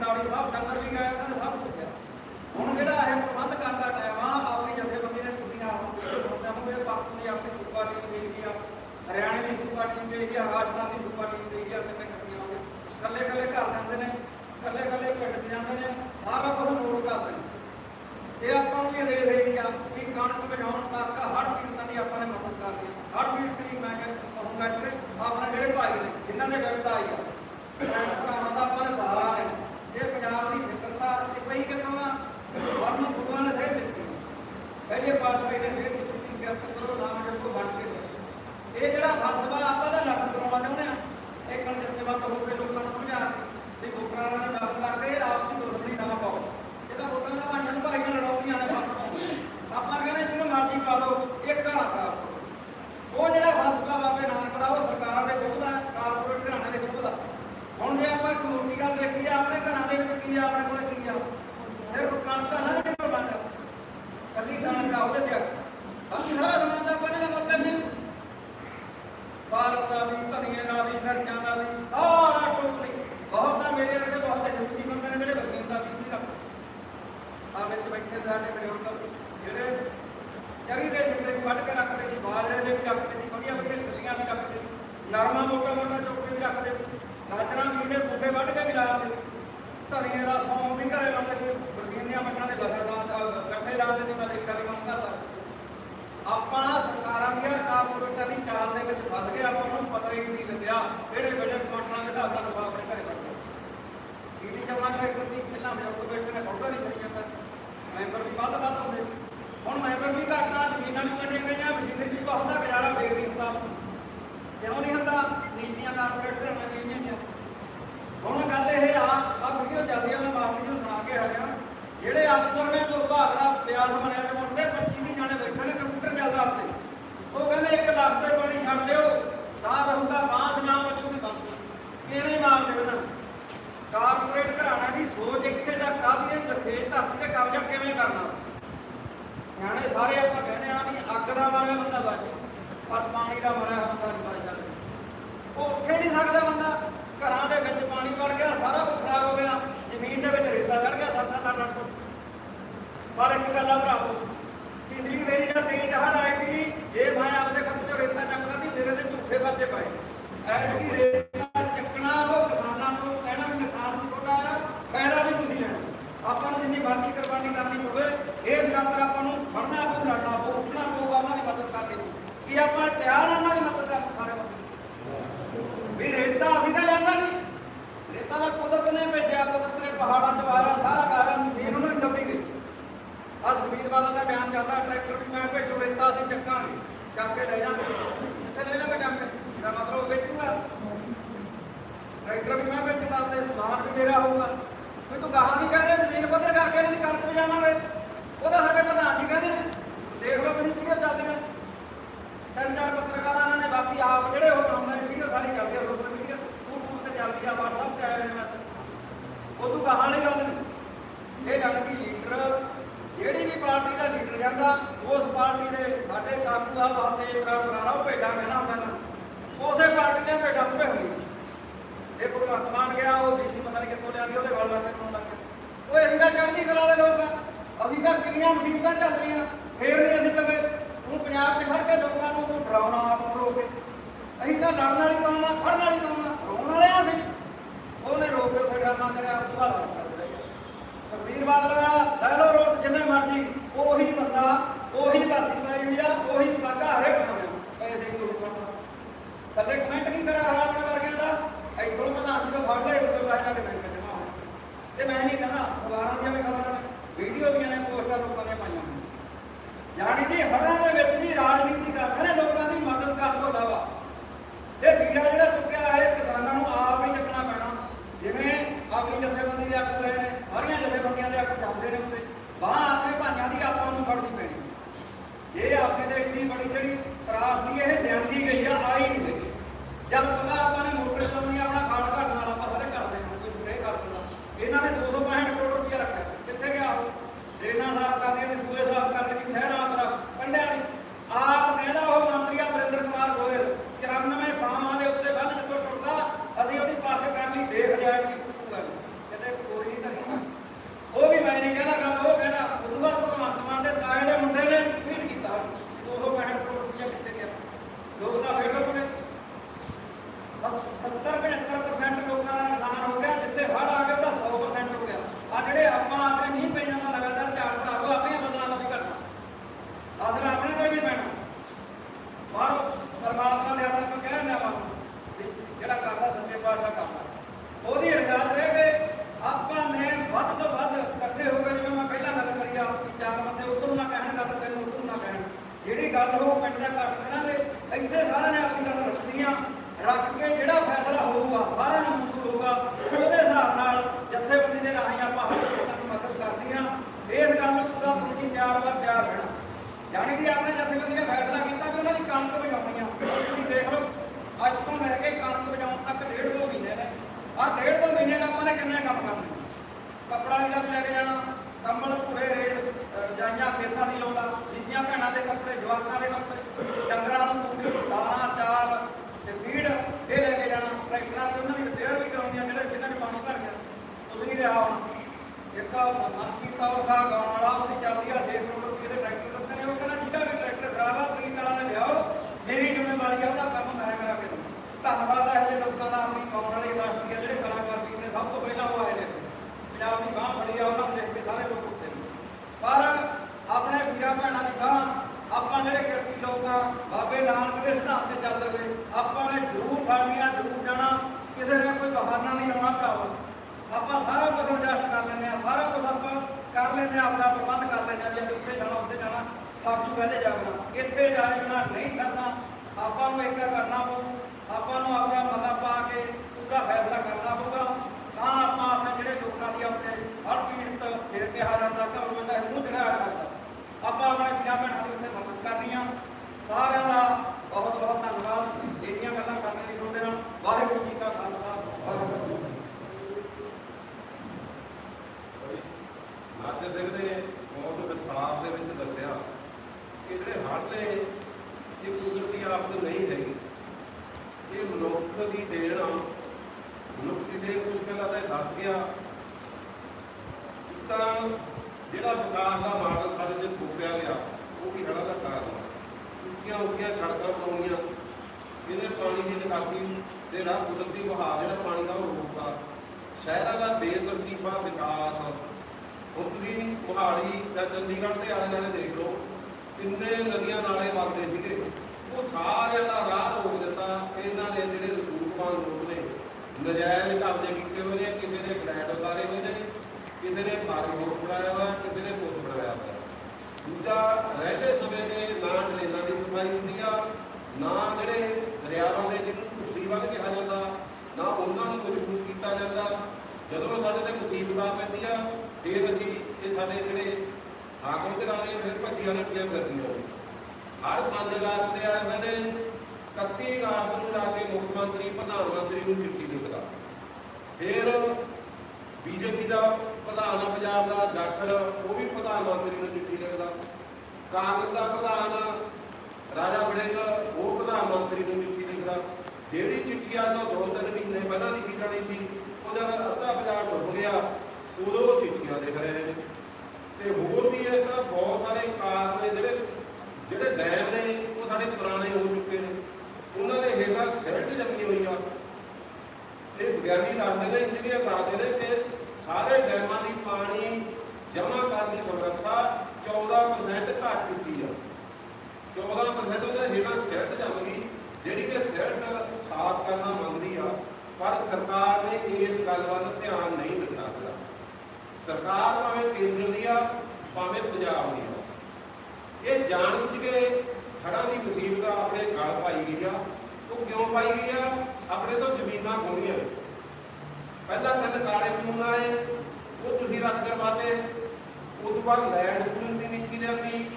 ਤਾੜੀ ਸਾਹਿਬ ਡੰਗਰ ਵੀ ਗਏ ਉਹਨਾਂ ਨੇ ਸਭ ਕੁਝ ਆ ਹੁਣ ਜਿਹੜਾ ਇਹ ਪ੍ਰਬੰਧ ਕਰਨ ਟਾਈਮ ਆ, ਆਪਣੀ ਜਥੇਬੰਦੀ ਨੇ ਤੁਸੀਂ ਆਪ ਨਵੇਂ ਪਾਸ ਦੀ ਆਪਣੀ ਸੁਪਰ ਟੀਮ ਦੇਖੀ ਆ, ਹਰਿਆਣੇ ਦੀ ਸੁਪਰ ਟੀਮ ਦੇਖੀ ਆ, ਰਾਜਸਥਾਨ ਦੀ ਸੁਪਰ ਟੀਮ ਦੇਖੀ ਆ, ਕਿੰਨੇ ਕੱਟੀਆਂ ਹੋਈਆਂ ਕੱਲੇ ਕੱਲੇ ਘਰ ਜਾਂਦੇ ਨੇ ਕੱਲੇ ਕੱਲੇ ਪਿੰਡ ਜਾਂਦੇ ਨੇ, ਸਾਰਾ ਕੁਝ ਨੋਟ ਕਰਦੇ ਨੇ ਇਹ ਆਪਾਂ ਨੂੰ ਵੀ ਦੇ ਰਹੀ ਆ ਵੀ ਕਣਕ ਵਜਾਉਣ ਤੱਕ ਹਰ ਪੀੜਤਾਂ ਦੀ ਆਪਾਂ ਨੇ ਮਦਦ ਕਰਨੀ ਹਰ ਪੀੜਤ ਦੀ ਮੈਂ ਕਹੂੰਗਾ ਇੱਥੇ, ਆਪਣੇ ਜਿਹੜੇ ਭਾਈ ਨੇ, ਜਿਨ੍ਹਾਂ ਦੇ ਵਿਪਤਾ ਆਈ ਆ ਭਰਾਵਾਂ ਦਾ ਆਪਾਂ ਨੇ ਸਹਾਰਾ ਨੇ ਇਹ ਪੰਜਾਬ ਦੀ ਫਿਕਰਤਾ ਤੇ ਪਈ ਕਿੱਥੋਂ ਆ ਸਾਨੂੰ ਗੁਰੂਆਂ ਨੇ ਸਹਿ ਦਿੱਤੀ ਪਹਿਲੇ ਪਾਤਸ਼ਾਹ ਨੇ ਸਹਿ ਦਿੱਤੀ ਕਿ ਕਰੋ ਨਾਮ ਜਪੋ ਵੰਡ ਕੇ ਸਹੀ ਇਹ ਜਿਹੜਾ ਫਲਸਫਾ ਆਪਾਂ ਦਾ ਲੱਗ ਕਰਾਉਣਾ ਚਾਹੁੰਦੇ ਆ, ਇਹ ਕਣ ਜਥੇਬੰਦ ਹੋ ਕੇ ਲੋਕਾਂ ਨੂੰ ਸਮਝਾ ਕੇ, ਵੀ ਵੋਟਰਾਂ ਦਾ ਡਰ ਲਾ ਕੇ ਆਪਸੀ ਦੁਸ਼ਮਣੀ ਨਾ ਪਾਓ ਇਹਦਾ ਵੋਟਾਂ ਦਾ ਭਾਂਡਣ ਨੂੰ ਭਾਈ ਨਾਲ ਲੜਾਉਂਦੀਆਂ ਨੇ ਫ਼ਰਕ ਆਪਾਂ ਕਹਿੰਦੇ ਜਿਹਨੂੰ ਮਰਜ਼ੀ ਪਾ ਲਓ ਇੱਕ ਘਰ ਖਰਾਬ ਕਰੋ। ਉਹ ਜਿਹੜਾ ਫਲਸਫਾ ਬਾਬੇ ਨਾਨਕ ਦਾ ਉਹ ਸਰਕਾਰਾਂ ਦੇ ਵਿਰੁੱਧ ਦਾ ਕਾਰਪੋਰੇਟ ਘਰਾਣੇ ਦੇ ਵਿਰੁੱਧ ਦਾ ਹੁਣ ਜੇ ਆਪਾਂ ਕਮੇਟੀ ਗੱਲ ਦੇਖੀਏ ਆਪਣੇ ਘਰਾਂ ਦੇ ਵਿੱਚ ਕੀ ਆ ਆਪਣੇ ਕੋਲ ਕੀ ਆ ਸਿਰਫ ਕਣਕ ਨਾ ਜਿਹੜੀ ਬੰਦ ਕੱਲੀ ਕਣਕ ਆ ਉਹਦੇ ਤੇ ਆ। ਬਾਕੀ ਸਾਰਾ ਸਮਾਨ ਦਾ ਆਪਣੇ ਦਾ ਮਤਲਬ ਨਹੀਂ ਪਾਲਕ ਦਾ ਵੀ ਧਨੀਏ ਦਾ ਵੀ ਮਿਰਚਾਂ ਦਾ ਵੀ ਸਾਰਾ ਟੋਟਲੀ ਬਹੁਤ ਆ ਮੇਰੇ ਵਰਗੇ ਬਹੁਤ ਹਿੰਮਤੀ ਬੰਦੇ ਨੇ ਜਿਹੜੇ ਵਸੀਲ ਦਾ ਵੀ ਨਹੀਂ ਰੱਖਦੇ ਆ ਵਿੱਚ ਬੈਠੇ ਸਾਡੇ ਬਜ਼ੁਰਗ ਜਿਹੜੇ ਚਰੀ ਦੇ ਛਿੱਟੇ ਵੀ ਵੱਢ ਕੇ ਰੱਖਦੇ ਸੀ ਬਾਜਰੇ ਦੇ ਵੀ ਰੱਖਦੇ ਸੀ ਵਧੀਆ ਵਧੀਆ ਛੱਲੀਆਂ ਵੀ ਰੱਖਦੇ ਸੀ ਨਰਮਾ ਮੋਟਾ ਮੋਟਾ ਚੁੱਕ ਕੇ ਵੀ ਰੱਖਦੇ ਸੀ ਗਾਜਰਾਂ ਵੀ ਦੇ ਬੂਟੇ ਵੱਢ ਕੇ ਵੀ ਲਾਉਂਦੇ ਸੀ ਧਨੀਏ ਦਾ ਘਰੇ ਲਾਉਂਦੇ ਸੀ ਬਰਸੀਨੀਆਂ ਮੱਟਾਂ ਦੇ ਲਸਣ ਲਾ ਇਕੱਠੇ ਲਾਉਂਦੇ ਸੀ ਮੈਂ ਦੇਖਿਆ ਵੀ ਕੰਮ ਕਰਦਾ। ਆਪਾਂ ਸਰਕਾਰਾਂ ਦੀਆਂ ਕਾਰਪੋਰੇਟਾਂ ਦੀ ਚਾਲ ਦੇ ਵਿੱਚ ਫਸ ਗਏ ਆਪਾਂ ਨੂੰ ਪਤਾ ਹੀ ਨਹੀਂ ਲੱਗਿਆ ਕਿਹੜੇ ਵੇਲੇ ਕਮਾਂਡਰਾਂ ਦੇ ਹਿਸਾਬ ਨਾਲ ਆਪਣੇ ਘਰੇ ਵੜਦੇ ਈਡੀ ਜਵਾਨ ਟਰੈਕਟਰ ਦੀ ਪਹਿਲਾਂ ਬਜ਼ੁਰਗ ਬੈਠੇ ਨੇ, ਬਹੁਤਾ ਨਹੀਂ ਸਹੀ ਜਾਂਦਾ ਮੈਂਬਰ ਵੀ ਵੱਧ ਵੱਧ ਹੁੰਦੇ ਹੁਣ ਮੈਂਬਰ ਵੀ ਘੱਟ ਜ਼ਮੀਨਾਂ ਵੀ ਕੱਢੀਆਂ ਗਈਆਂ ਮਸ਼ੀਨਰੀ ਵੀ ਬਹੁਤ ਆ, ਗੁਜ਼ਾਰਾ ਫੇਰ ਨਹੀਂ ਹੁੰਦਾ। ਕਿਉਂ ਨਹੀਂ ਹੁੰਦਾ? ਨੀਤੀਆਂ ਕਾਰਪੋਰੇਟ ਘਰਾਂ ਦੀਆਂ। ਹੁਣ ਗੱਲ ਇਹ ਆ ਆ ਵੀਡੀਓ ਚੱਲਦੀ ਆ, ਮੈਂ ਮਾਸਟਰ ਜੀ ਨੂੰ ਸੁਣਾ ਕੇ ਹਰਿਆ ਜਿਹੜੇ ਅਫਸਰ ਨੇ ਜੋ ਭਾਗੜਾ ਪਿਆਰ ਬਣਿਆ ਤੇ ਮੁੰਡੇ 25 ਜਾਣੇ ਬੈਠੇ ਨੇ ਕੰਪਿਊਟਰ ਚੱਲਦਾ ਉੱਤੇ ਉਹ ਕਹਿੰਦੇ ਇੱਕ ਲੱਖ ਤੇ ਪਾਣੀ ਛੱਡ ਦਿਓ ਤਾਂ ਰਹੂਗਾ ਬਾਂਸ ਨਾ ਵਜੂਗੀ ਬੰਦ ਕਿਹਨੇ ਨਾਮ ਦੇ ਕਾਰਪੋਰੇਟ ਘਰਾਣਿਆਂ ਦੀ ਸੋਚ ਇੱਥੇ ਤੱਕ ਆ ਵੀ ਧਰਤੀ ਤੇ ਕਬਜ਼ਾ ਕਿਵੇਂ ਕਰਨਾ? ਸਿਆਣੇ ਸਾਰੇ ਆਪਾਂ ਕਹਿੰਦੇ ਆ ਵੀ ਅੱਗ ਦਾ ਮਾਰਿਆ ਬੰਦਾ ਬਚ ਪਰ ਪਾਣੀ ਦਾ ਮਰਿਆ ਬੰਦਾ ਨਹੀਂ ਬਚ ਸਕਦਾ ਉਹ ਉੱਠੇ ਨਹੀਂ ਸਕਦਾ ਬੰਦਾ ਘਰਾਂ ਦੇ ਵਿੱਚ ਪਾਣੀ ਵੜ ਗਿਆ ਸਾਰਾ ਕੁਝ ਖਰਾਬ ਹੋ ਗਿਆ ਜ਼ਮੀਨ ਦੇ ਵਿੱਚ ਰੇਤਾ ਚੜ ਗਿਆ ਸੱਤ ਸੱਤ ਅੱਠ ਅੱਠ ਫੁੱਟ ਪਰ ਇੱਕ ਗੱਲ ਆ ਭਰਾਵੋ ਪਿਛਲੀ ਵਾਰੀ ਜਦ ਤੇਜ਼ ਹੜ ਆਈ ਸੀ ਜੇ ਮੈਂ ਆਪਦੇ ਖੱਤ ਚੋਂ ਰੇਤਾ ਚੱਕਦਾ ਸੀ, ਮੇਰੇ ਤੇ ਝੂਠੇ ਪਰਚੇ ਪਾਏ। ਐਤਕੀ ਰੇਤਾ ਚੱਕਣਾ, ਉਹ ਕਿਸਾਨਾਂ ਨੂੰ ਕਹਿਣਾ ਵੀ ਨੁਕਸਾਨ ਨਹੀਂ ਤੁਹਾਡਾ, ਫਾਇਦਾ ਵੀ ਤੁਸੀਂ ਲੈਣਾ। ਆਪਾਂ ਨੂੰ ਜਿੰਨੀ ਮਰਜ਼ੀ ਕੁਰਬਾਨੀ ਕਰਨੀ ਹੋਵੇ, ਇਸ ਖਾਤਰ ਆਪਾਂ ਨੂੰ ਫੜਨਾ ਪਊ ਲੜਨਾ ਪਊ, ਉੱਠਣਾ ਪਊਗਾ ਉਹਨਾਂ ਦੀ ਮਦਦ ਕਰਨੀ ਪਊ। ਕੀ ਆਪਾਂ ਤਿਆਰ ਉਹਨਾਂ ਦੀ ਮਦਦ ਕਰਨ ਸਾਰੇ ਵੀ ਰੇਤਾ ਅਸੀਂ ਤਾਂ ਲੈਂਦਾ ਨਹੀਂ। ਰੇਤਾ ਦਾ ਕੁਦਰਤ ਨੇ ਭੇਜਿਆ, ਕੁਦਰਤ ਨੇ ਪਹਾੜਾਂ ਚ ਵਾਰਾ ਸਾਰਾ ਕਾਰਾਂ ਜ਼ਮੀਨ ਉਹਨਾਂ ਦੀ ਦੱਬੀ ਗਈ ਆ ਦਾ ਬਿਆਨ ਚੱਲਦਾ ਟਰੈਕਟਰ ਵੀ ਮੈਂ ਭੇਜੋ, ਰੇਤਾ ਅਸੀਂ ਚੱਕਾਂਗੇ। ਚੱਕ ਕੇ ਲੈ ਜਾਵਾਂਗੇ ਕਿੱਥੇ ਲੈ ਜਾਵਾਂਗੇ ਚੱਕ ਕੇ। ਇਹਦਾ ਮਤਲਬ ਵੇਚੂਗਾ। ਟਰੈਕਟਰ ਵੀ ਮੈਂ ਭੇਜੂਗਾ ਤੇ ਸਮਾਨ ਵੀ ਮੇਰਾ ਹੋਊਗਾ। ਵੀ ਤੂੰ ਗਾਹਾਂ ਨਹੀਂ ਕਹਿੰਦੇ, ਜ਼ਮੀਨ ਪੱਧਰ ਕਰਕੇ ਇਹਨਾਂ ਕਣਕ ਵੀ ਉਹਦਾ ਸਾਡੇ ਪ੍ਰਧਾਨ ਜੀ ਕਹਿੰਦੇ ਨੇ। ਦੇਖ ਲਓ ਤੁਸੀਂ ਵੀਡੀਓ ਚੱਲਦੀਆਂ ਤਿੰਨ ਚਾਰ ਪੱਤਰਕਾਰਾਂ ਨੇ, ਬਾਕੀ ਆਪ ਜਿਹੜੇ ਉਹ ਬਣਾਉਂਦੇ ਨੇ ਵੀਡੀਓ ਸਾਰੀ ਚੱਲਦੀ ਆ ਸੋਸ਼ਲ ਮੀਡੀਆ ਤੂੰ ਤੇ ਚੱਲਦੀ ਆ, WhatsApp ਤੇ ਆਏ ਨੇ ਮੈਸੇਜ ਉਹ ਤੂੰ ਕਹਾਂ ਵਾਲੀ ਗੱਲ ਇਹ ਗੱਲ ਦੀ ਲੀਡਰ ਜਿਹੜੀ ਵੀ ਪਾਰਟੀ ਦਾ ਲੀਡਰ ਜਾਂਦਾ, ਉਸ ਪਾਰਟੀ ਦੇ ਸਾਡੇ ਕਾਕੂ ਆ ਬਾਤੇ ਇਕਰਾਰ ਕਰਾਣਾ ਉਹ ਭੇਡਾਂ ਕਹਿਣਾ ਹੁੰਦਾ ਨਾ। ਉਸੇ ਪਾਰਟੀ ਦੀਆਂ ਭੇਡਾਂ ਪੂਰੇ ਹੋਈ ਇਹ ਭਗਵੰਤ ਮਾਨ ਗਿਆ, ਉਹ ਬੀਜੀ ਪਤਾ ਨਹੀਂ ਕਿੱਥੋਂ ਲਿਆਂਦੀ, ਉਹਦੇ ਵੱਲ ਲਾ ਕੇ ਬਣਾਉਣ ਉਹ ਅਸੀਂ ਤਾਂ ਚੜ੍ਹਦੀ ਕਲਾ ਵਾਲੇ ਲੋਕ ਆ। ਅਸੀਂ ਤਾਂ ਕਿੰਨੀਆਂ ਮੁਸੀਬਤਾਂ ਚੱਲ ਰਹੀਆਂ। ਫੇਰ ਨਹੀਂ ਅਸੀਂ ਕਦੇ ਤੂੰ ਪੰਜਾਬ 'ਚ ਖੜ ਕੇ ਲੋਕਾਂ ਨੂੰ ਤੂੰ ਡਰਾਉਣਾ ਆਪ ਰੋ ਕੇ। ਅਸੀਂ ਤਾਂ ਲੜਨ ਵਾਲੀ ਕੌਮ ਆ ਖੜਨ ਵਾਲੀ ਕੌਮ ਆ ਰੋਣ ਵਾਲੇ ਆ ਅਸੀਂ। ਉਹਨੇ ਰੋ ਕੇ ਉੱਥੇ ਡਰਾਮਾ ਕਰਿਆ ਉਹ ਤੋਂ ਸੁਖਬੀਰ ਬਾਦਲ ਆ ਲੈ ਰੋਟ ਜਿੰਨੇ ਮਰਜ਼ੀ, ਉਹੀ ਬੰਦਾ, ਉਹੀ ਧਰਤੀ ਪਾਈ ਹੋਈ ਆ, ਉਹੀ ਪੱਗਾ ਹਰੇ ਬਣਾਉਣਾ ਪੈਸੇ ਵੀ ਉਹ ਥੱਲੇ ਕਮੈਂਟ ਕੀ ਕਰਾ ਹਰਾ ਆਪਣੇ ਵਰਗਿਆਂ ਦਾ? ਇੱਥੋਂ ਪ੍ਰਧਾਨ ਜੀ ਤੋਂ ਫੜ ਲਏ ਉੱਤੇ ਬਹਿ ਕੇ ਬੈਂਕ ਜਮਾ ਤੇ ਮੈਂ ਨਹੀਂ ਕਹਿੰਦਾ, ਅਖਬਾਰਾਂ ਦੀਆਂ ਵੀ ਖਬਰਾਂ ਨੇ, ਵੀਡੀਓ ਵੀ ਨੇ, ਪੋਸਟਾਂ ਲੋਕਾਂ ਨੇ ਪਾਈਆਂ ਨੇ। ਕਿ ਹੜਾਂ ਦੇ ਵਿੱਚ ਵੀ ਰਾਜਨੀਤੀ ਕਰਦੇ ਨੇ, ਲੋਕਾਂ ਦੀ ਮਦਦ ਕਰਨ ਤੋਂ ਇਲਾਵਾ। ਇਹ ਬੀੜਾ ਜਿਹੜਾ ਚੁੱਕਿਆ ਹੈ, ਕਿਸਾਨਾਂ ਨੂੰ ਆਪ ਹੀ ਚੱਕਣਾ ਪੈਣਾ। ਜਿਵੇਂ ਆਪਣੀ ਜਥੇਬੰਦੀ ਦੇ ਆਗੂ ਜਥੇਬੰਦੀਆਂ ਦੇ ਆਗੂ ਨੇ ਉੱਤੇ ਬਾਹ ਆਪਣੇ ਭਾਈਆਂ ਦੀ ਆਪਾਂ ਨੂੰ ਫੜਨੀ ਪੈਣੀ। ਇਹ ਆਪਣੇ ਤੇ ਇੱਡੀ ਬੜੀ ਜਿਹੜੀ ਤਰਾਸ ਦੀ ਇਹ ਲਿਆਂਦੀ ਗਈ ਆ, ਆਈ ਨਹੀਂ ਗਈ ਜਦ ਪਤਾ ਆਪਾਂ ਨੇ ਮੋਟਰ ਚਲਾਉਣੀ ਆਪਣਾ ਖਾੜ ਘੱਟ ਨਾਲ ਆਪਾਂ ਸਾਰੇ ਕਰਦੇ ਹਾਂ ਕੋਈ ਸਪਰੇਅ ਕਰ ਦਿੰਦਾ ਇਹਨਾਂ ਨੇ 265 ਕਰੋੜ ਰੁਪਇਆ ਰੱਖਿਆ। ਕਿੱਥੇ ਗਿਆ ਉਹ? ਡਰੇਨਾਂ ਸਾਫ਼ ਕਰਨੀਆਂ ਤੇ ਸੂਏ ਸਾਫ਼ ਕਰਨੇ ਦੀ ਠਹਿਰਾਂ ਤਰ੍ਹਾਂ ਕੰਡਿਆਂ ਦੀ ਆਪ ਕਹਿੰਦਾ ਉਹ ਮੰਤਰੀ ਆ ਵਰਿੰਦਰ ਕੁਮਾਰ ਗੋਇਲ 94 ਫਾਰਮਾਂ ਦੇ ਉੱਤੇ ਬੰਨ ਜਿੱਥੋਂ ਟੁੱਟਦਾ, ਅਸੀਂ ਉਹਦੀ ਪਰਖ ਕਰ ਦੇਖ ਜਾਇਜ਼ ਕੀ ਟੁੱਟੂਗਾ ਨਹੀਂ। ਕਿਤੇ ਤੇ ਕੋਈ ਨਹੀਂ ਧਰੀ ਉਹ ਵੀ ਮੈਂ ਨਹੀਂ ਕਹਿੰਦਾ ਗੱਲ ਉਹ ਕਹਿੰਦਾ ਉਦੋਂ ਬਾਅਦ ਭਗਵੰਤ ਮਾਨ ਦੇ ਤਾਏ ਦੇ ਮੁੰਡੇ ਨੇ ਟਵੀਟ ਕੀਤਾ ਕਿ 265 ਕਰੋੜ ਰੁਪਇਆ ਕਿੱਥੇ ਗਿਆ ਲੋਕ ਤਾਂ ਫੇਰ ਲੋਗੇ ਬਸ 70 75% ਲੋਕਾਂ ਦਾ ਨੁਕਸਾਨ ਹੋ ਗਿਆ ਜਿੱਥੇ ਹੜ੍ਹ ਆ ਗਿਆ ਉਹਦਾ 100% ਹੋ ਗਿਆ ਆ ਜਿਹੜੇ ਆਪਾਂ ਆਪਣੇ ਮੀਂਹ ਪੈ ਜਾਂਦਾ ਲਗਾਤਾਰ ਝਾੜ ਭਰਾਵੋ ਆਪਣੀਆਂ ਬਦਲਾਂ ਦਾ ਵੀ ਕਰਨਾ ਅਸਰ ਆਪਣੇ ਤੇ ਵੀ ਪੈਣਾ ਪਰ ਪਰਮਾਤਮਾ ਦੇ ਹੱਥਾਂ ਨੂੰ ਕਹਿ ਨਾ ਜਿਹੜਾ ਕਰਦਾ ਸੱਚੇ ਪਾਤਸ਼ਾਹ ਕਰਦਾ ਉਹਦੀ ਰਜ਼ਾਤ ਰਹਿ ਗਏ ਆਪਾਂ ਨੇ ਵੱਧ ਤੋਂ ਵੱਧ ਇਕੱਠੇ ਹੋ ਕੇ ਜਿਵੇਂ ਮੈਂ ਪਹਿਲਾਂ ਗੱਲ ਕਰੀ ਆ ਕਿ ਚਾਰ ਬੰਦੇ ਉਧਰ ਨਾ ਕਹਿਣ ਗੱਲ ਤੈਨੂੰ ਉਧਰ ਨਾ ਕਹਿਣ ਜਿਹੜੀ ਗੱਲ ਹੋ ਪਿੰਡ ਦਾ ਇਕੱਠ ਕਰਾਂਗੇ ਇੱਥੇ ਸਾਰਿਆਂ ਨੇ ਆਪਣੀ ਗੱਲ ਰੱਖਣੀ ਆ ਰੱਖ ਕੇ ਜਿਹੜਾ ਫੈਸਲਾ ਹੋਊਗਾ ਸਾਰਿਆਂ ਨੂੰ ਮਨਜ਼ੂਰ ਹੋਊਗਾ ਉਹਦੇ ਹਿਸਾਬ ਨਾਲ ਜਥੇਬੰਦੀ ਦੇ ਰਾਹੀਂ ਆਪਾਂ ਹਰ ਲੋਕਾਂ ਦੀ ਮਦਦ ਕਰਨੀ ਆ ਇਸ ਗੱਲ ਨੂੰ ਪੂਰਾ ਤੁਸੀਂ ਚਾਰ ਵਾਰ ਤਿਆਰ ਰਹਿਣਾ ਜਾਣੀ ਆਪਣੇ ਜਥੇਬੰਦੀ ਨੇ ਫੈਸਲਾ ਕੀਤਾ ਕਿ ਉਹਨਾਂ ਦੀ ਕਣਕ ਵਜਾਉਣੀ ਆ। ਤੁਸੀਂ ਦੇਖ ਲਓ, ਅੱਜ ਤੋਂ ਲੈ ਕੇ ਕਣਕ ਵਜਾਉਣ ਤੱਕ ਡੇਢ ਦੋ ਮਹੀਨੇ ਨੇ। ਆਹ ਡੇਢ ਦੋ ਮਹੀਨੇ ਦਾ ਆਪਾਂ ਨੇ ਕਿੰਨੇ ਕੰਮ ਕਰਨੇ? ਕੱਪੜਾ ਵੀ ਲੈ ਕੇ ਜਾਣਾ, ਕੰਬਲ ਭੂਰੇ ਰੇਤ ਰਜਾਈਆਂ ਖੇਸਾਂ ਦੀ ਲੋੜਾ ਬੀਬੀਆਂ ਭੈਣਾਂ ਦੇ ਕੱਪੜੇ, ਜਵਾਕਾਂ ਦੇ ਕੱਪੜੇ, ਡੰਗਰਾਂ ਨੂੰ ਤੂੜੀ ਦਾਣਾ ਚਾਰ ਤੇ ਫੀਡ ਇਹ ਲੈ ਕੇ ਜਾਣਾ। ਟਰੈਕਟਰਾਂ ਦੀ ਉਹਨਾਂ ਦੀ ਰਿਪੇਅਰ ਵੀ ਕਰਾਉਂਦੀਆਂ ਜਿਹੜੇ ਜਿਨ੍ਹਾਂ ਨੇ ਪਾਣੀ ਭਰ ਗਿਆ। ਤੁਸੀਂ ਨਹੀਂ ਰਿਹਾ ਹੁਣ। ਇੱਕ ਮਨਕੀਤ ਕੌਰ ਖਾ ਗਾਉਣ ਵਾਲਾ ਉਹਦੀ ਚੱਲਦੀ ਆ 6 ਕਰੋੜ ਰੁਪਏ ਦੇ ਟਰੈਕਟਰ ਦਿੱਤੇ ਨੇ ਉਹ ਕਹਿੰਦਾ ਜਿਹਦਾ ਵੀ ਟਰੈਕਟਰ ਖਰਾਬ ਆ ਤਰੀਕ ਵਾਲਾ ਨੇ ਲਿਆਓ ਮੇਰੀ ਜ਼ਿੰਮੇਵਾਰੀ ਆ ਉਹਦਾ ਕੰਮ ਮੈਂ ਕਰਾ ਕੇ ਦਊਂ ਧੰਨਵਾਦ ਹੈ ਇਹਦੇ ਲੋਕਾਂ ਦਾ ਆਪਣੀ ਗਾਉਣ ਵਾਲੇ ਇੰਡਸਟਰੀ ਆ ਜਿਹੜੇ ਕਲਾਕਾਰ ਵੀਰ ਨੇ ਸਭ ਤੋਂ ਪਹਿਲਾਂ ਉਹ ਆਏ ਨੇ ਪੰਜਾਬ ਦੀ ਬਾਹ ਫੜੀ ਆ ਉਹਨਾਂ ਨੂੰ ਦੇਖ ਕੇ ਸਾਰੇ ਲੋਕ ਉੱਠੇ ਨੇ ਪਰ ਆਪਣੇ ਵੀਰਾਂ ਭੈਣਾਂ ਦੀ ਬਾਹ ਆਪਾਂ ਜਿਹੜੇ ਕਿਰਤੀ ਲੋਕ ਆ ਬਾਬੇ ਨਾਨਕ ਦੇ ਸਿਧਾਂਤ ਤੇ ਚੱਲਦੇ ਹੋਏ ਆਪਾਂ ਨੇ ਜ਼ਰੂਰ ਫੜਨੀ ਆ ਜ਼ਰੂਰ ਜਾਣਾ ਕਿਸੇ ਨੇ ਕੋਈ ਬਹਾਨਾ ਨਹੀਂ ਲਾਉਣਾ ਭਰਾਵਾ ਆਪਾਂ ਸਾਰਾ ਕੁਝ ਐਡਜਸਟ ਕਰ ਲੈਂਦੇ ਆ ਸਾਰਾ ਕੁਝ ਆਪਾਂ ਕਰ ਲੈਂਦੇ ਆ ਆਪਣਾ ਪ੍ਰਬੰਧ ਕਰ ਲੈਂਦੇ ਆ ਜੇ ਉੱਥੇ ਜਾਣਾ ਉੱਥੇ ਜਾਣਾ ਸਾਜੂ ਕਹਿੰਦੇ ਜਾਣਾ ਇੱਥੇ ਜਾਏ ਨਹੀਂ ਸਰਨਾ, ਆਪਾਂ ਨੂੰ ਇੱਕ ਕਰਨਾ ਪਊ, ਆਪਾਂ ਨੂੰ ਆਪਦਾ ਮਤਾ ਪਾ ਕੇ ਪੂਰਾ ਫੈਸਲਾ ਕਰਨਾ ਪਊਗਾ ਤਾਂ ਆਪਾਂ ਆਪਣੇ ਜਿਹੜੇ ਲੋਕਾਂ ਦੀ ਉੱਥੇ ਹਰ ਪੀੜਤ ਫਿਰ ਕਿਹਾ ਜਾਂਦਾ ਕਿ ਉਹ ਬੰਦਾ ਮੂੰਹ ਚੜਾਇਆ ਕਰਦਾ ਆਪਾਂ ਆਪਣੇ ਵੀਰਾਂ ਭੈਣਾਂ ਦੀ ਉੱਥੇ ਮਦਦ ਕਰਨੀ ਆ ਸਾਰਿਆਂ ਦਾ ਬਹੁਤ ਬਹੁਤ ਧੰਨਵਾਦ ਜਿਹੜੀਆਂ ਗੱਲਾਂ ਕਰਨ ਲਈ ਤੁਹਾਡੇ ਨਾਲ ਵਾਹਿਗੁਰੂ ਜੀ ਕਾ ਖਾਲਸਾ ਵਾਹਿਗੁਰੂ ਜੀ ਕੀ ਫਤਿਹ ਨਾਜ ਸਿੰਘ ਨੇ ਬਹੁਤ ਵਿਸਥਾਰ ਦੇ ਵਿੱਚ ਦੱਸਿਆ ਕਿ ਜਿਹੜੇ ਹੜ੍ਹ ਨੇ ਇਹ ਕੁਦਰਤੀ ਨਹੀਂ ਹੈਗੀ ਇਹ ਮਨੁੱਖ ਦੀ ਦੇਣ ਮਨੁੱਖ ਦੀ ਦੇਣ ਕੁਝ ਗੱਲਾਂ ਤੇ ਦੱਸ ਗਿਆ। ਤਾਂ ਜਿਹੜਾ ਵਿਕਾਸ ਦਾ ਮਾਡਲ ਸਾਡੇ ਤੇ ਥੋਪਿਆ ਗਿਆ, ਉਹ ਵੀ ਹੜ੍ਹਾਂ ਦਾ ਕਾਰਨ। ਉੱਚੀਆਂ ਉੱਚੀਆਂ ਸੜਕਾਂ ਬਣਾਉਣੀਆਂ। ਜਿਹਦੇ ਪਾਣੀ ਦੀ ਨਿਕਾਸੀ ਦੇ ਰਾਹ ਕੁਦਰਤੀ ਵਹਾਅ ਜਿਹੜਾ ਪਾਣੀ ਦਾ ਉਹ ਰੋਕਦਾ ਸ਼ਹਿਰਾਂ ਦਾ ਬੇਤਰਤੀਬਾ ਵਿਕਾਸ। ਹੁਣ ਤੁਸੀਂ ਮੋਹਾਲੀ ਜਾਂ ਚੰਡੀਗੜ੍ਹ ਦੇ ਆਲੇ ਦੁਆਲੇ ਦੇਖ ਲਓ, ਕਿੰਨੇ ਨਦੀਆਂ ਨਾਲੇ ਵਗਦੇ ਸੀਗੇ। ਉਹ ਸਾਰਿਆਂ ਦਾ ਰਾਹ ਰੋਕ ਦਿੱਤਾ। ਇਹਨਾਂ ਦੇ ਜਿਹੜੇ ਰਸੂਖਵਾਨ ਲੋਕ ਨੇ, ਨਜਾਇਜ਼ ਕਬਜ਼ੇ ਕੀਤੇ ਹੋਏ ਨੇ, ਕਿਸੇ ਨੇ ਫਲੈਟ ਉਤਾਰੇ ਹੋਏ ਨੇ, ਕਿਸੇ ਨੇ ਫਾਰਮ ਹਾਊਸ ਬਣਾਇਆ ਹੋਇਆ, ਕਿਸੇ ਨੇ ਪੁਲ ਬਣਾਇਆ ਹੋਇਆ। ਦੂਜਾ, ਰਹਿੰਦੇ ਸਮੇਂ ਤੇ ਨਾ ਟ੍ਰੇਨਾਂ ਦੀ ਸਫ਼ਾਈ ਹੁੰਦੀ ਆ, ਨਾ ਜਿਹੜੇ ਦਰਿਆਵਾਂ ਦੇ ਜਿਹਨੂੰ ਧੁੱਸੀ ਵੱਲ ਕਿਹਾ ਜਾਂਦਾ, ਨਾ ਉਹਨਾਂ ਨੂੰ ਮਜ਼ਬੂਤ ਕੀਤਾ ਜਾਂਦਾ। ਜਦੋਂ ਸਾਡੇ ਤੇ ਮੁਸੀਬਤ ਆ ਪੈਂਦੀ ਆ ਫਿਰ ਅਸੀਂ ਇਹ ਸਾਡੇ ਜਿਹੜੇ ਹਾਕਮ ਤੇ ਵਾਲੇ ਫਿਰ ਭੱਜੀਆਂ ਨੱਠੀਆਂ ਕਰਦੀਆਂ ਨੇ। ਹਰ ਪੰਜ ਅਗਸਤ ਤੇ ਆਏ ਨੇ 31 ਅਗਸਤ ਨੂੰ ਜਾ ਕੇ ਮੁੱਖ ਮੰਤਰੀ, ਪ੍ਰਧਾਨ ਮੰਤਰੀ ਨੂੰ ਚਿੱਠੀ ਲਿਖਦਾ ਫਿਰ ਬੀਜੇਪੀ ਦਾ ਪ੍ਰਧਾਨ ਆ ਪੰਜਾਬ ਦਾ ਜਾਖੜ ਉਹ ਵੀ ਪ੍ਰਧਾਨ ਮੰਤਰੀ ਨੂੰ ਚਿੱਠੀ ਲਿਖਦਾ ਕਾਂਗਰਸ ਦਾ ਪ੍ਰਧਾਨ, ਰਾਜਾ ਵੜਿੰਗ, ਉਹ ਪ੍ਰਧਾਨ ਮੰਤਰੀ ਨੂੰ ਚਿੱਠੀ ਲਿਖਦਾ ਜਿਹੜੀ ਚਿੱਠੀ ਆ ਤੋਂ ਦੋ ਤਿੰਨ ਮਹੀਨੇ ਪਹਿਲਾਂ ਲਿਖੀ ਜਾਣੀ ਸੀ, ਉਹਦਾ ਅੱਧਾ ਪੰਜਾਬ ਡੁੱਬ ਗਿਆ। ਉਦੋਂ ਚਿੱਠੀਆਂ ਲਿਖ ਰਹੇ ਤੇ ਹੋਰ ਵੀ ਇਸ ਤਰ੍ਹਾਂ ਬਹੁਤ ਸਾਰੇ ਕਾਰਨ ਨੇ ਜਿਹੜੇ ਜਿਹੜੇ ਡੈਮ ਨੇ, ਉਹ ਸਾਡੇ ਪੁਰਾਣੇ ਹੋ ਚੁੱਕੇ ਨੇ। ਉਹਨਾਂ ਦੇ ਹੇਠਾਂ ਸੈਲਟ ਜੰਮੀ ਹੋਈ ਆ। ਇਹ ਵਿਗਿਆਨੀ ਦੱਸਦੇ ਨੇ ਇੰਜੀਨੀਅਰ ਦੱਸਦੇ ਨੇ ਕਿ ਸਾਰੇ ਡੈਮਾਂ ਦੀ ਪਾਣੀ ਜਮ੍ਹਾਂ ਕਰਨ ਦੀ ਸਮਰੱਥਾ 14% ਘਟ ਚੁੱਕੀ ਆ। 14% ਉਹਦੇ ਹੇਠਾਂ ਸੈਲਟ ਜੰਮ ਗਈ, ਜਿਹੜੀ ਕਿ ਸੈਲਟ ਸਾਫ਼ ਕਰਨਾ ਮੰਗਦੀ ਆ। ਪਰ ਸਰਕਾਰ ਨੇ ਇਸ ਗੱਲ ਵੱਲ ਧਿਆਨ ਨਹੀਂ ਦਿੱਤਾ। ਹੈਗਾ ਸਰਕਾਰ ਭਾਵੇਂ ਕੇਂਦਰ ਦੀ ਆ, ਭਾਵੇਂ ਪੰਜਾਬ ਦੀ ਆ। ਇਹ ਜਾਣ ਬੁੱਝ ਕੇ ਖੜਾ ਦੀ ਮੁਸੀਬਤ ਆਪਣੇ ਗਲ ਪਾਈ ਗਈ ਆ। ਉਹ ਕਿਉਂ ਪਾਈ ਗਈ ਆ? ਆਪਣੇ ਤੋਂ ਜ਼ਮੀਨਾਂ ਖੋਣੀਆਂ ਨੇ। ਪਹਿਲਾਂ ਤਿੰਨ ਕਾਲੇ ਕਾਨੂੰਨ ਆਏ, ਉਹ ਤੁਸੀਂ ਰੱਦ ਕਰਵਾਤੇ। ਉਸ ਤੋਂ ਬਾਅਦ ਲੈਂਡ ਪੂਲਿੰਗ ਦੀ ਨੀਤੀ ਲਿਆਂਦੀ।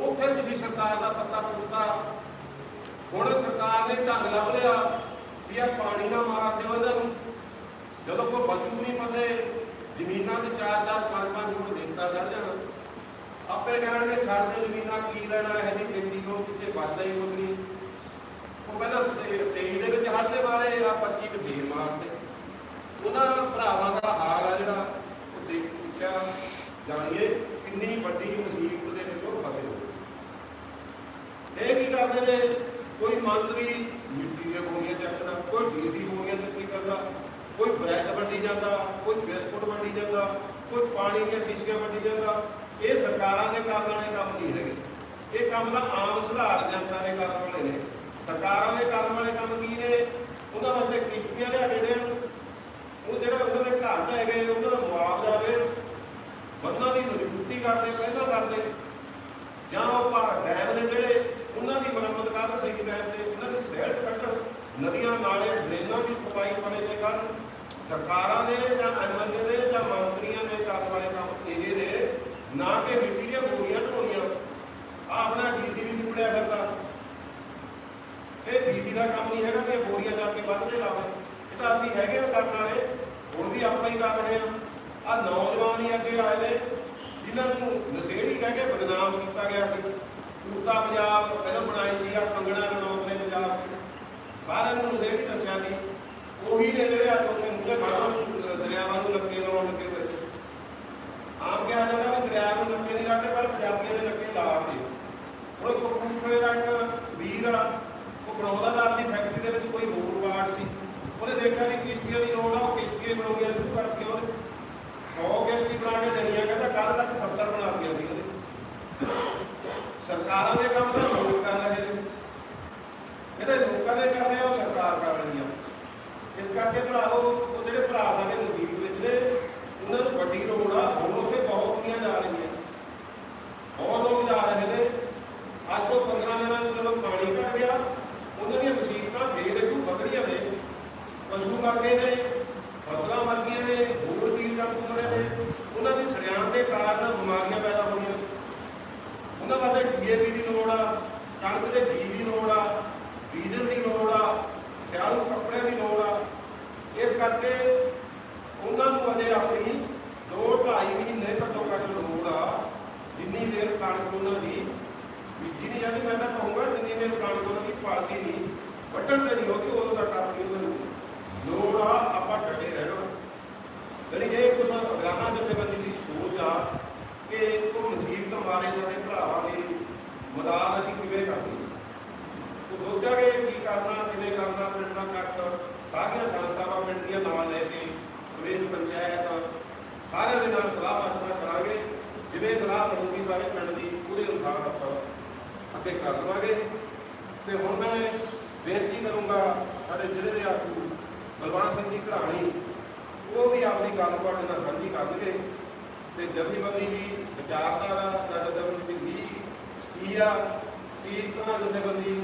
ਉੱਥੇ ਤੁਸੀਂ ਸਰਕਾਰ ਦਾ ਪੱਤਾ ਪੁੱਟਤਾ। ਹੁਣ ਸਰਕਾਰ ਨੇ ਢੰਗ ਲੱਭ ਲਿਆ ਵੀ ਇਹ ਪਾਣੀ ਨਾ ਮਾਰ ਦਿਓ ਇਹਨਾਂ ਨੂੰ। ਜਦੋਂ ਕੋਈ ਬਚੂ ਨਹੀਂ ਪੱਲੇ ਜ਼ਮੀਨਾਂ ਤੇ ਚਾਰ ਚਾਰ ਪੰਜ ਪੰਜ ਫੁੱਟ ਦਿੱਤਾ ਚੜ ਜਾਣਾ। ਆਪੇ ਕਹਿਣਗੇ, ਛੱਡ ਦੇ ਜ਼ਮੀਨਾਂ, ਕੀ ਲੈਣਾ, ਇਹ ਜੀ ਖੇਤੀ ਤੋਂ ਕਿਤੇ ਬਚਦਾ ਹੀ ਕੁਝ ਨਹੀਂ। ਉਹ ਪਹਿਲਾਂ 23 ਦੇ ਵਿੱਚ ਹੜ੍ਹ ਦੇ ਮਾਰੇ, ਆ 25 ਦੇ ਫੇਰ ਮਾਰਦੇ ਉਹਨਾਂ ਭਰਾਵਾਂ ਦਾ ਹਾਲ ਆ ਜਿਹੜਾ, ਉਹ ਦੇਖ ਪੁੱਛਿਆ, ਜਾਣੀਏ ਕਿੰਨੀ ਵੱਡੀ ਮੁਸੀਬਤ ਦੇ ਵਿੱਚੋਂ ਫਸੇ ਹੋ ਇਹ ਕੀ ਕਰਦੇ ਨੇ, ਕੋਈ ਮੰਤਰੀ ਮਿੱਟੀ ਦੇ ਬੋਰੀਆਂ ਚੱਕਦਾ, ਕੋਈ ਡੀਸੀ ਬੋਰੀਆਂ ਚੱਕੀ ਕਰਦਾ ਕੋਈ ਬ੍ਰੈਡ ਵੰਡੀ ਜਾਂਦਾ, ਕੋਈ ਬਿਸਕੁਟ ਵੰਡੀ ਜਾਂਦਾ, ਕੋਈ ਪਾਣੀ ਦੀਆਂ ਸ਼ੀਸ਼ੀਆਂ ਵੰਡੀ ਜਾਂਦਾ। ਇਹ ਸਰਕਾਰਾਂ ਦੇ ਕਰਨ ਵਾਲੇ ਕੰਮ ਨਹੀਂ ਹੈਗੇ। ਇਹ ਕੰਮ ਤਾਂ ਆਮ ਸੁਧਾਰ ਜਨਤਾ ਦੇ ਕਰਨ ਵਾਲੇ ਨੇ। ਸਰਕਾਰਾਂ ਦੇ ਕਰਨ ਵਾਲੇ ਕੰਮ ਕੀ ਨੇ? ਉਹਨਾਂ ਵਾਸਤੇ ਕਿਸ਼ਤੀਆਂ ਲਿਆ ਕੇ ਦੇਣ। ਉਹ ਜਿਹੜਾ ਉਹਨਾਂ ਦੇ ਘਰ ਢਹਿ ਗਏ, ਉਹਨਾਂ ਦਾ ਮੁਆਵਜ਼ਾ ਦੇਣ। ਬੰਨਾਂ ਦੀ ਮਜ਼ਬੂਤੀ ਕਰਦੇ, ਪਹਿਲਾਂ ਕਰਦੇ। ਜਾਂ ਉਹ ਪਾ ਡੈਮ ਦੇ ਜਿਹੜੇ ਉਹਨਾਂ ਦੀ ਮੁਰੰਮਤ ਕਰਨ ਸਹੀ ਟਾਈਮ ਤੇ ਉਹਨਾਂ ਦੀ ਸਹਿਤ ਕੱਢਣ। ਨਦੀਆਂ ਨਾਲੇ ਡਰੇਨਾਂ ਦੀ ਸਫ਼ਾਈ ਸਮੇਂ ਤੇ ਕਰਨ। ਸਰਕਾਰਾਂ ਦੇ ਜਾਂ ਐਮਐਲਏ ਦੇ ਜਾਂ ਮੰਤਰੀਆਂ ਦੇ ਕਰਨ ਵਾਲੇ ਕੰਮ ਇਹ ਨੇ। ਨਾ ਕਿ ਮਿੱਟੀ ਦੀਆਂ ਬੋਰੀਆਂ ਢੋਣੀਆਂ। ਆ ਆਪਣਾ ਡੀਸੀ ਵੀ ਨਿਪੜਿਆ ਫਿਰਦਾ। ਇਹ ਡੀਸੀ ਦਾ ਕੰਮ ਨਹੀਂ ਹੈਗਾ ਕਿ ਇਹ ਬੋਰੀਆਂ ਜਾ ਕੇ ਬੰਦ ਦੇ ਲਾਵੇ। ਇਹ ਤਾਂ ਅਸੀਂ ਹੈਗੇ ਆ ਕਰਨ ਵਾਲੇ। ਹੁਣ ਵੀ ਆਪਾਂ ਹੀ ਕਰ ਰਹੇ ਆ ਆ ਨੌਜਵਾਨ ਹੀ ਅੱਗੇ ਆਏ ਨੇ, ਜਿਨ੍ਹਾਂ ਨੂੰ ਨਸ਼ੇੜੀ ਕਹਿ ਕੇ ਬਦਨਾਮ ਕੀਤਾ ਗਿਆ ਸੀ। ਪੂਤਾ ਪੰਜਾਬ ਪਹਿਲਾਂ ਬਣਾਈ ਸੀ ਆ ਕੰਗਣਾ ਰਣੌਤ ਨੇ ਪੰਜਾਬ 'ਚ। ਸਾਰਿਆਂ ਨੂੰ ਨਸ਼ੇੜੀ ਦੱਸਿਆ ਸੀ। ਉਹੀ ਨੇ ਜਿਹੜੇ ਅੱਜ ਉੱਥੇ ਮੂਹਰੇ ਬਾਹਰੋਂ ਦਰਿਆਵਾਂ ਨੂੰ ਲੱਗੇ ਲਾਉਣ ਲੱਗੇ ਆਮ ਕਿਹਾ ਜਾਂਦਾ ਵੀ ਦਰਿਆ ਨੂੰ ਲੱਗੇ ਨਹੀਂ ਲਾਉਂਦੇ ਪਰ ਪੰਜਾਬੀਆਂ ਨੇ ਲੱਗੇ ਲਾਤੇ ਹੁਣ ਕਪੂਰਥਲੇ ਦਾ ਇੱਕ ਵੀਰ ਆ, ਉਹ ਬਣਾਉਂਦਾ ਦਾ ਆਪਣੀ ਫੈਕਟਰੀ ਦੇ ਵਿੱਚ ਕੋਈ ਹੋਰ ਵਾਰਡ ਸੀ। ਉਹਨੇ ਦੇਖਿਆ ਵੀ ਕਿਸ਼ਤੀਆਂ ਦੀ ਲੋੜ ਆ, ਉਹ ਕਿਸ਼ਤੀਆਂ ਬਣਾਉਣੀਆਂ ਸ਼ੁਰੂ ਕਰਤੀਆਂ ਉਹਨੇ 100 ਕਿਸ਼ਤੀ ਬਣਾ ਕੇ ਦੇਣੀਆਂ ਕਹਿੰਦਾ ਕੱਲ ਤੱਕ 70 ਬਣਾ ਦਿੱਤੀਆਂ ਸੀ ਉਹਨੇ। ਸਰਕਾਰਾਂ ਦੇ ਕੰਮ ਤਾਂ ਲੋਕ ਕਰ ਰਹੇ ਨੇ। ਜਿਹੜੇ ਲੋਕਾਂ ਦੇ ਕਰਦੇ ਆ ਉਹ ਸਰਕਾਰ ਕਰ ਰਹੀ ਆ। ਇਸ ਕਰਕੇ ਭਰਾਵੋ ਉਹ ਜਿਹੜੇ ਭਰਾ ਸਾਡੇ ਮੁਸੀਬਤ ਵਿੱਚ ਨੇ ਉਹਨਾਂ ਨੂੰ ਵੱਡੀ ਲੋੜ ਆ ਹੁਣ ਉੱਥੇ ਜਾ ਰਹੀਆਂ। ਬਹੁਤ ਲੋਕ ਜਾ ਰਹੇ ਨੇ। ਅੱਜ ਤੋਂ 15 ਦਿਨਾਂ ਨੂੰ ਜਦੋਂ ਪਾਣੀ ਘਟ ਗਿਆ, ਉਹਨਾਂ ਦੀਆਂ ਮੁਸੀਬਤਾਂ ਫੇਰ ਇਦੋਂ ਵੱਧਣੀਆਂ ਨੇ। ਪਸ਼ੂ ਮਰ ਗਏ ਨੇ ਫਸਲਾਂ ਮਰ ਗਈਆਂ ਨੇ ਹੋਰ ਜੀਵ ਜੰਤੂ ਮਰੇ ਨੇ ਉਹਨਾਂ ਦੀ ਸੜਿਆਣ ਦੇ ਕਾਰਨ ਬਿਮਾਰੀਆਂ ਪੈਦਾ ਹੋਈਆਂ ਉਹਨਾਂ ਵਾਸਤੇ ਡੀਏਪੀ ਦੀ ਲੋੜ ਆ ਕਣਕ ਦੇ ਬੀਜ ਦੀ ਲੋੜ ਆ ਡੀਜ਼ਲ ਦੀ ਲੋੜ ਆ ਸਿਆਲੂ ਕੱਪੜਿਆਂ ਦੀ ਲੋੜ ਆ ਇਸ ਕਰਕੇ ਉਹਨਾਂ ਨੂੰ ਅਜੇ ਆਪਣੀ ਦੋ ਢਾਈ ਮਹੀਨੇ ਘੱਟੋ ਘੱਟ ਲੋੜ ਆ ਜਿੰਨੀ ਦੇਰ ਕਣਕ ਉਹਨਾਂ ਦੀ ਬੀਜੀ ਨਹੀਂ ਜਾਂਦੀ, ਮੈਂ ਤਾਂ ਕਹੂੰਗਾ ਜਿੰਨੀ ਦੇਰ ਕਣਕ ਉਹਨਾਂ ਦੀ ਪਲਦੀ ਨਹੀਂ, ਵੱਢਣ ਤੇ ਨਹੀਂ ਹੋਤੀ ਉਦੋਂ ਤੱਕ ਆਪਣੀ ਉਹਨਾਂ ਨੂੰ ਲੋੜ ਆ, ਆਪਾਂ ਡਟੇ ਰਹਿਣਾ। ਜਿਹੜੀ ਇਹ ਕੁਝ ਅਗਰਾਹਾਂ ਜਥੇਬੰਦੀ ਦੀ ਸੋਚ ਆ ਕਿ ਉਹ ਮੁਸੀਬਤ ਮਾਰੇ ਸਾਡੇ ਭਰਾਵਾਂ ਦੀ ਮਦਦ ਅਸੀਂ ਕਿਵੇਂ ਕਰਨੀ ਉਹ ਸੋਚਾਂਗੇ ਕੀ ਕਰਨਾ, ਕਿਵੇਂ ਕਰਨਾ, ਪਿੰਡ ਦਾ ਕੱਟ, ਸਾਰੀਆਂ ਸੰਸਥਾਵਾਂ ਪਿੰਡ ਦੀਆਂ ਨਾਲ ਲੈ ਕੇ ਸਵੇਰ ਪੰਚਾਇਤ, ਸਾਰਿਆਂ ਦੇ ਨਾਲ ਸਲਾਹ ਮਸ਼ਵਰਾ ਕਰਾਂਗੇ। ਜਿਵੇਂ ਸਲਾਹ ਬਣੂਗੀ ਸਾਰੇ ਪਿੰਡ ਦੀ, ਉਹਦੇ ਅਨੁਸਾਰ ਆਪਾਂ ਅੱਗੇ ਕਰ ਲਵਾਂਗੇ। ਤੇ ਹੁਣ ਮੈਂ ਬੇਨਤੀ ਕਰੂੰਗਾ ਸਾਡੇ ਜ਼ਿਲ੍ਹੇ ਦੇ ਆਗੂ ਬਲਵੰਤ ਸਿੰਘ ਜੀ ਘਰਾਣੀ, ਉਹ ਵੀ ਆਪਣੀ ਗੱਲ ਤੁਹਾਡੇ ਨਾਲ ਸਾਂਝੀ ਕਰਨਗੇ ਤੇ ਜਥੇਬੰਦੀ ਦੀ ਵਿਚਾਰਧਾਰਾ ਦਾ ਜਥੇਬੰਦੀ ਦੀ ਕੀ ਆ? ਕੀ ਤਰ੍ਹਾਂ ਜਥੇਬੰਦੀ